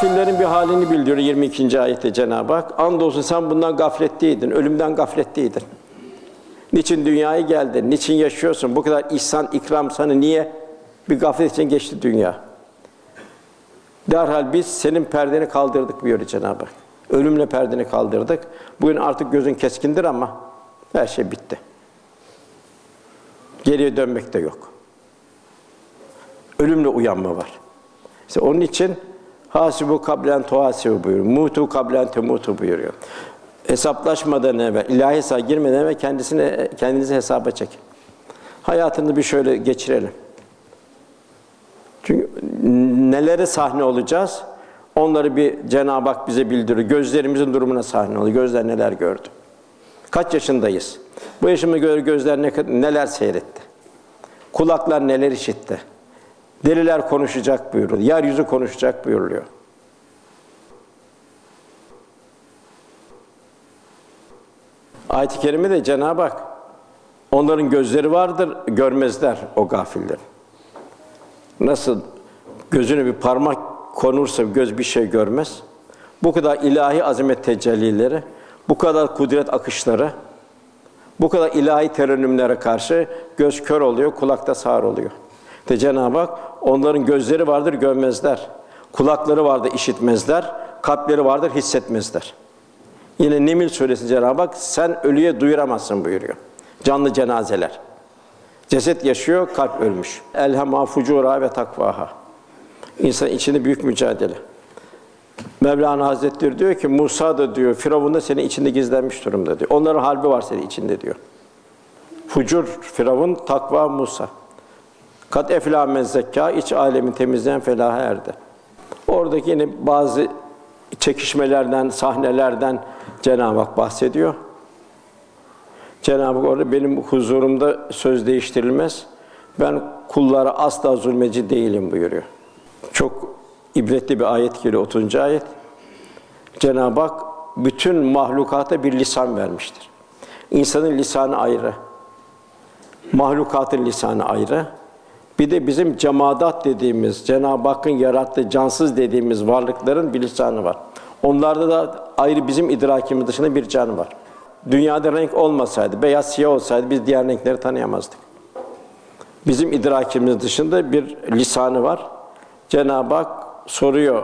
Gafillerin bir halini bildiriyor 22. ayette Cenab-ı Hak. Andolsun sen bundan gafletteydin, ölümden gafletteydin. Niçin dünyaya geldin? Niçin yaşıyorsun? Bu kadar ihsan, ikram sana niye? Bir gaflet için geçti dünya. Derhal biz senin perdeni kaldırdık buyuruyor Cenab-ı Hak. Ölümle perdeni kaldırdık. Bugün artık gözün keskindir ama her şey bitti. Geriye dönmek de yok. Ölümle uyanma var. İşte onun için hasibu kablen tuhasibu buyuruyor. Mutu kablen temutu buyuruyor. Hesaplaşmadan evvel, ilahi hesaba girmeden evvel kendisine kendinizi hesaba çekin. Hayatını bir şöyle geçirelim. Çünkü nelere sahne olacağız? Onları bir Cenab-ı Hak bize bildiriyor. Gözlerimizin durumuna sahne oluyor. Gözler neler gördü? Kaç yaşındayız? Bu yaşıma göre gözler ne, neler seyretti? Kulaklar neler işitti? Deliler konuşacak buyuruluyor. Yeryüzü konuşacak buyuruluyor. Ayet-i Kerime'de Cenab-ı Hak onların gözleri vardır, görmezler o gafillerin. Nasıl gözüne bir parmak konursa göz bir şey görmez. Bu kadar ilahi azamet tecellileri, bu kadar kudret akışları, bu kadar ilahi terennümlere karşı göz kör oluyor, kulakta sağır oluyor. De Cenab-ı Hak onların gözleri vardır görmezler. Kulakları vardır işitmezler, kalpleri vardır hissetmezler. Yine Nemil suresi Cenab-ı Hak sen ölüye duyuramazsın buyuruyor. Canlı cenazeler. Ceset yaşıyor, kalp ölmüş. Elhema fucura ve takvaha. İnsan içinde büyük mücadele. Mevlana Hazretleri diyor ki Musa da diyor Firavun da senin içinde gizlenmiş durumda diyor. Onların halbi var senin içinde diyor. Fucur Firavun, takva Musa. Kat efla men zekka iç alemin temizleyen felaha erdi. Oradaki yine bazı çekişmelerden, sahnelerden Cenab-ı Hak bahsediyor. Cenab-ı Hak orada benim huzurumda söz değiştirilmez. Ben kullara asla zulmeci değilim buyuruyor. Çok ibretli bir ayet geliyor 30. ayet. Cenab-ı Hak bütün mahlukata bir lisan vermiştir. İnsanın lisanı ayrı. Mahlukatın lisanı ayrı. Bir de bizim cemadat dediğimiz, Cenab-ı Hakk'ın yarattığı cansız dediğimiz varlıkların bir lisanı var. Onlarda da ayrı bizim idrakimiz dışında bir can var. Dünyada renk olmasaydı, beyaz siyah olsaydı biz diğer renkleri tanıyamazdık. Bizim idrakimiz dışında bir lisanı var. Cenab-ı Hak soruyor,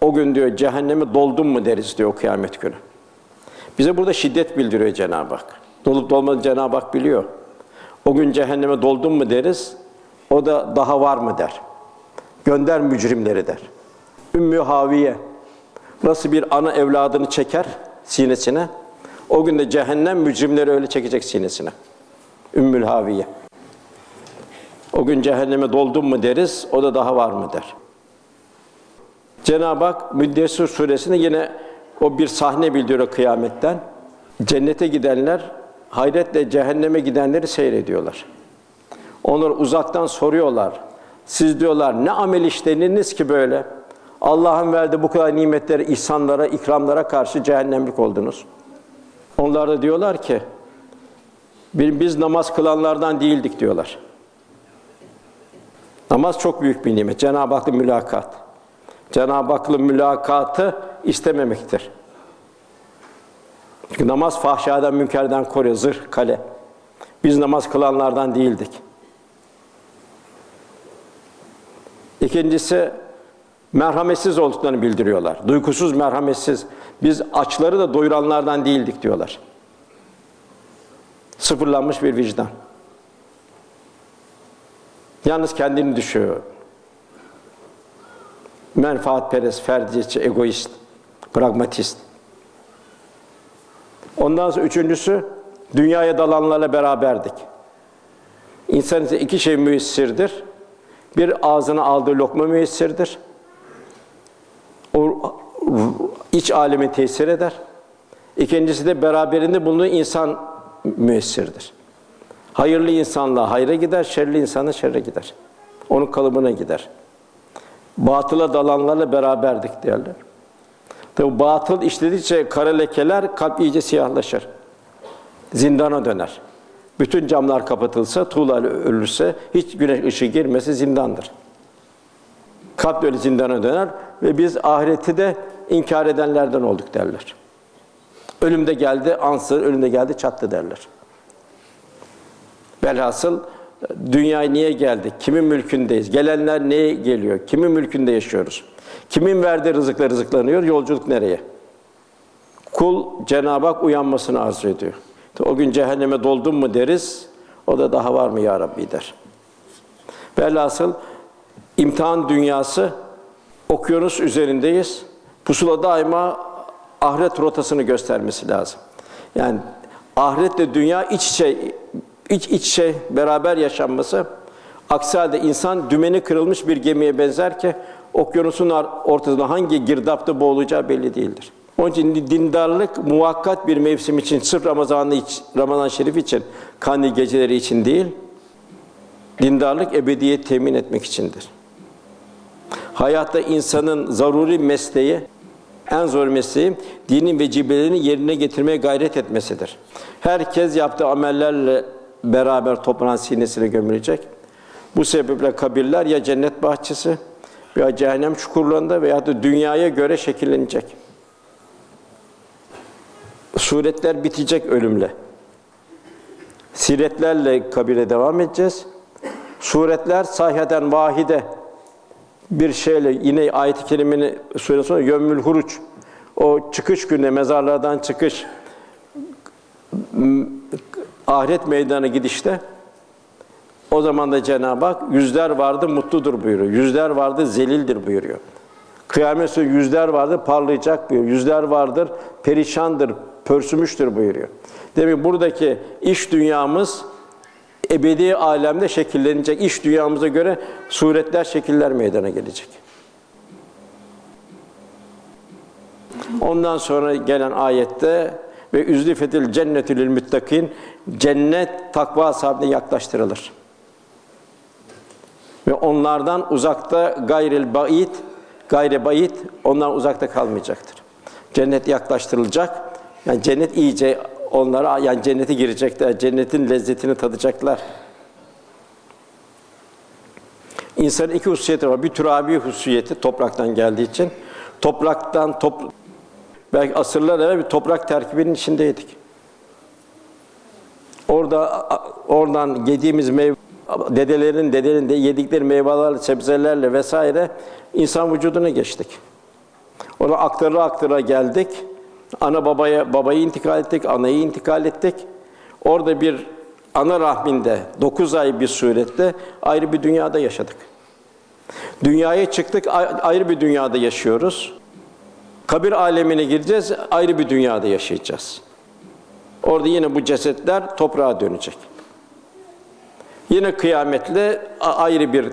o gün diyor cehenneme doldun mu deriz diyor kıyamet günü. Bize burada şiddet bildiriyor Cenab-ı Hak. Dolup dolmadığını Cenab-ı Hak biliyor. O gün cehenneme doldun mu deriz, o da daha var mı der. Gönder mücrimleri der. Ümmü Haviye nasıl bir ana evladını çeker sinesine, o gün de cehennem mücrimleri öyle çekecek sinesine. Ümmül Haviye. O gün cehenneme doldun mu deriz, o da daha var mı der. Cenab-ı Hak Müddessir suresinde yine o bir sahne bildiriyor kıyametten. Cennete gidenler hayretle cehenneme gidenleri seyrediyorlar. Onlar uzaktan soruyorlar. Siz diyorlar ne amel işlediniz ki böyle? Allah'ın verdiği bu kadar nimetleri, ihsanlara, ikramlara karşı cehennemlik oldunuz. Onlar da diyorlar ki biz namaz kılanlardan değildik diyorlar. Namaz çok büyük bir nimet. Cenab-ı Hak'la mülakat. Cenab-ı Hak'la mülakatı istememektir. Çünkü namaz fahşadan, münkerden koruyor, zırh, kale. Biz namaz kılanlardan değildik. İkincisi, merhametsiz olduklarını bildiriyorlar. Duygusuz, merhametsiz. Biz açları da doyuranlardan değildik diyorlar. Sıfırlanmış bir vicdan. Yalnız kendini düşüyor. Menfaatperest, ferdiyetçi, egoist, pragmatist. Ondan sonra üçüncüsü, dünyaya dalanlarla beraberdik. İnsan ise iki şey müessirdir. Bir ağzına aldığı lokma müessirdir. O iç alemi tesir eder. İkincisi de beraberinde bulunduğu insan müessirdir. Hayırlı insanla hayra gider, şerli insana şerre gider. Onun kalıbına gider. Batıla dalanlarla beraberdik derler. Tabi batıl işledikçe kara lekeler kalp iyice siyahlaşır. Zindana döner. Bütün camlar kapatılsa, tuğla ölürse, hiç güneş ışığı girmesi zindandır. Kalp de öyle zindana döner ve biz ahireti de inkar edenlerden olduk derler. Ölümde geldi, ansır, ölümde geldi, çattı derler. Velhasıl dünyaya niye geldik? Kimin mülkündeyiz? Gelenler neye geliyor? Kimin mülkünde yaşıyoruz? Kimin verdiği rızıkla rızıklanıyor? Yolculuk nereye? Kul Cenab-ı Hak uyanmasını arzu ediyor. O gün cehenneme doldun mu deriz. O da daha var mı ya Rabbi der. Velhasıl imtihan dünyası okyanus üzerindeyiz. Pusula daima ahiret rotasını göstermesi lazım. Yani ahiretle dünya iç içe iç içe beraber yaşanması aksi halde insan dümeni kırılmış bir gemiye benzer ki okyanusun ortasında hangi girdapta boğulacağı belli değildir. Onun için dindarlık muvakkat bir mevsim için sırf Ramazan'ı Ramazan Şerif için, kandil geceleri için değil, dindarlık ebediyet temin etmek içindir. Hayatta insanın zaruri mesleği, en zor mesleği dinin vecibelerini yerine getirmeye gayret etmesidir. Herkes yaptığı amellerle beraber toprağın sinesine gömülecek. Bu sebeple kabirler ya cennet bahçesi veya cehennem çukurlarında veya da dünyaya göre şekillenecek. Suretler bitecek ölümle. Siretlerle kabire devam edeceğiz. Suretler sahiden vahide bir şeyle yine ayet-i kerimenin sure sonra yömmül huruç o çıkış günü mezarlardan çıkış ahiret meydana gidişte o zaman da Cenab-ı Hak yüzler vardı mutludur buyuruyor. Yüzler vardı zelildir buyuruyor. Kıyamet günü yüzler vardır parlayacak buyuruyor. Yüzler vardır perişandır, pörsümüştür buyuruyor. Demek buradaki iş dünyamız ebedi alemde şekillenecek. İş dünyamıza göre suretler, şekiller meydana gelecek. Ondan sonra gelen ayette ve üzlifetil cennetü lil muttakin cennet takva sahibine yaklaştırılır. Ve onlardan uzakta gayril bait, gayre bait ondan uzakta kalmayacaktır. Cennet yaklaştırılacak. Yani cennet iyice onlara yani cennete girecekler. Cennetin lezzetini tadacaklar. İnsanın iki hususiyeti var. Bir türabi hususiyeti topraktan geldiği için. Topraktan top belki asırlar evvel bir toprak terkibinin içindeydik. Orada oradan yediğimiz meyve dedelerin dedelerin de yedikleri meyvelerle, sebzelerle vesaire insan vücuduna geçtik. Ona aktarı aktarı geldik. Ana babaya babayı intikal ettik, anayı intikal ettik. Orada bir ana rahminde dokuz ay bir surette ayrı bir dünyada yaşadık. Dünyaya çıktık, ayrı bir dünyada yaşıyoruz. Kabir alemine gireceğiz, ayrı bir dünyada yaşayacağız. Orada yine bu cesetler toprağa dönecek. Yine kıyametle ayrı bir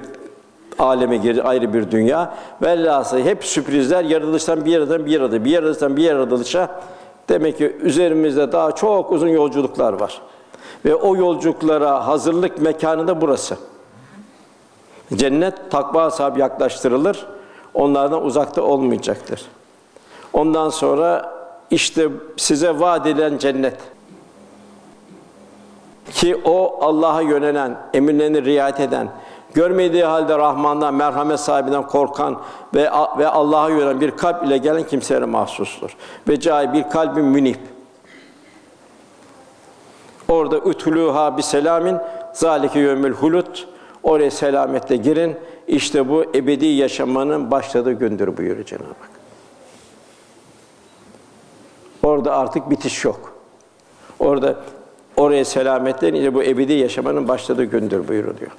aleme girecek, ayrı bir dünya. Velhasıl hep sürprizler yaratılıştan bir yaradan bir yaradı, bir yaratılıştan bir yaratılışa demek ki üzerimizde daha çok uzun yolculuklar var. Ve o yolculuklara hazırlık mekanı da burası. Cennet takva sahibi yaklaştırılır. Onlardan uzakta olmayacaktır. Ondan sonra işte size vaat edilen cennet ki o Allah'a yönelen, emirlerine riayet eden, görmediği halde Rahman'dan, merhamet sahibinden korkan ve ve Allah'a yönelen bir kalp ile gelen kimselere mahsustur. Ve cai bir kalbin münip. Orada ütülüha bir selamin zalike yömül hulut. Oraya selametle girin. İşte bu ebedi yaşamanın başladığı gündür buyuruyor Cenab-ı Hak. Orada artık bitiş yok. Orada oraya selametle bu ebedi yaşamanın başladığı gündür buyuruluyor.